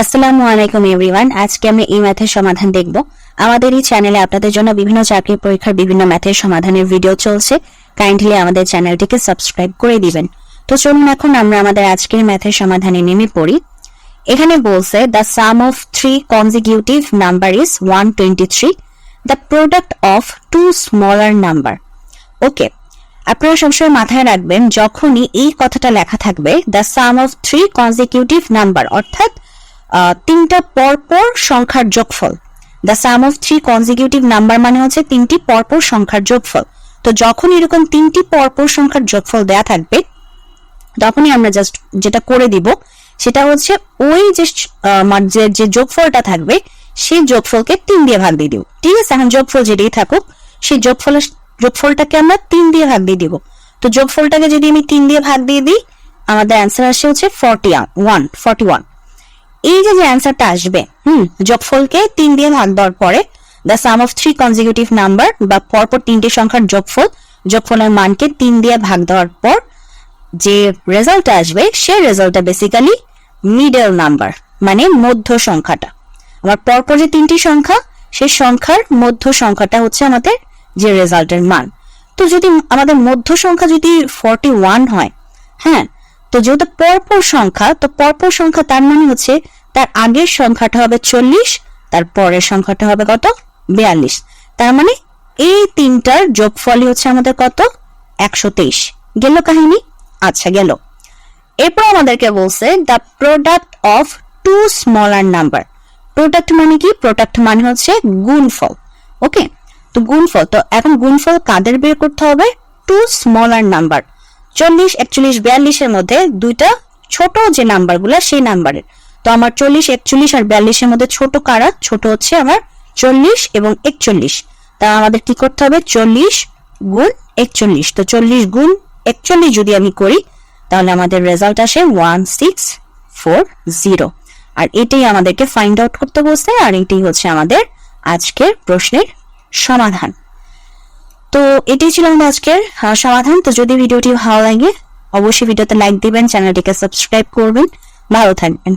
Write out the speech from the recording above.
আসসালামু আলাইকুম এভরিওয়ান। আজকে আমি এই ম্যাথের সমাধান দেখব। আমাদের এই চ্যানেলে আপনাদের জন্য বিভিন্ন চাকরি পরীক্ষার বিভিন্ন ম্যাথের সমাধানের ভিডিও চলছে। কাইন্ডলি আমাদের চ্যানেলটিকে সাবস্ক্রাইব করে দিবেন। তো চলুন এখন আমরা আমাদের আজকের ম্যাথের সমাধানে নেমে পড়ি। এখানে বলছে the sum of three consecutive number is one twenty three the product of two smaller number okay আপনারা সবসময় মাথায় রাখবেন, যখনই এই কথাটা লেখা থাকবে the sum of three consecutive number অর্থাৎ তিনটা পরপর সংখ্যার যোগফল। The sum of three consecutive number মানে হচ্ছে তিনটি পরপর সংখ্যার যোগফল। তো যখন এরকম তিনটি পরপর সংখ্যার যোগফল দেয়া থাকবে, তখনই আমরা জাস্ট যেটা করে দিব, সেটা হচ্ছে ওই যে যে যোগফলটা থাকবে, সেই যোগফলকে তিন দিয়ে ভাগ দিয়ে দিব। ঠিক আছে, এখন যোগফল যেটাই থাকুক, সেই যোগফলের, যোগফলটাকে আমরা তিন দিয়ে ভাগ দিয়ে দিব। তো যোগফলটাকে যদি আমি তিন দিয়ে ভাগ দিয়ে দিই, আমাদের অ্যান্সার আসে হচ্ছে ফর্টি ওয়ান ফর্টি ওয়ান এই যে যে অ্যান্সারটা আসবে, হুম যোগফলকে তিন দিয়ে ভাগ দেওয়ার পরে the sum of three consecutive number বা পরপর তিনটি সংখ্যার যোগফল যোগফলের মানকে তিন দিয়ে ভাগ দেওয়ার পর যে রেজাল্ট আসবে, সেই রেজাল্টটা বেসিক্যালি মিডল নাম্বার মানে মধ্য সংখ্যাটা। আমার পরপর যে তিনটি সংখ্যা, সেই সংখ্যার মধ্য সংখ্যাটা হচ্ছে আমাদের যে রেজাল্টের মান। তো যদি আমাদের মধ্য সংখ্যা যদি ফর্টি ওয়ান হয় হ্যাঁ তো যেহেতু পরপর সংখ্যা, তো পরপর সংখ্যা তার মানে হচ্ছে তার আগের সংখ্যাটা হবে চল্লিশ, তার পরের সংখ্যাটা হবে কত? বিয়াল্লিশ। তার মানে এই তিনটার যোগফলই হচ্ছে আমাদের কত? একশো তেইশ। গেল কাহিনী? আচ্ছা গেল। এরপর আমাদেরকে বলছে the product of two smaller number product মানে কি? প্রোডাক্ট মানে হচ্ছে গুণফল। ওকে? তো গুণফল, তো এখন গুণফল কাদের বের করতে হবে? টু স্মলার নাম্বার চল্লিশ, একচল্লিশ, বিয়াল্লিশের মধ্যে দুইটা ছোট যে নাম্বারগুলো সেই নাম্বারের তো আমার চল্লিশ, একচল্লিশ আর বিয়াল্লিশের মধ্যে ছোট কারা? ছোট হচ্ছে আমার চল্লিশ এবং একচল্লিশ। তা আমাদের কি করতে হবে? চল্লিশ গুণ একচল্লিশ। তো চল্লিশ গুণ একচল্লিশ যদি আমি করি, তাহলে আমাদের রেজাল্ট আসে ওয়ান সিক্স ফোর জিরো আর এটাই আমাদেরকে ফাইন্ড আউট করতে বলছে, আর এটাই হচ্ছে আমাদের আজকের প্রশ্নের সমাধান। তো এটাই ছিল আমাদের আজকের সমাধান। তো যদি ভিডিওটি ভালো লাগে, অবশ্যই ভিডিওতে লাইক দিবেন, চ্যানেলটিকে সাবস্ক্রাইব করবেন। ভালো থাকবেন।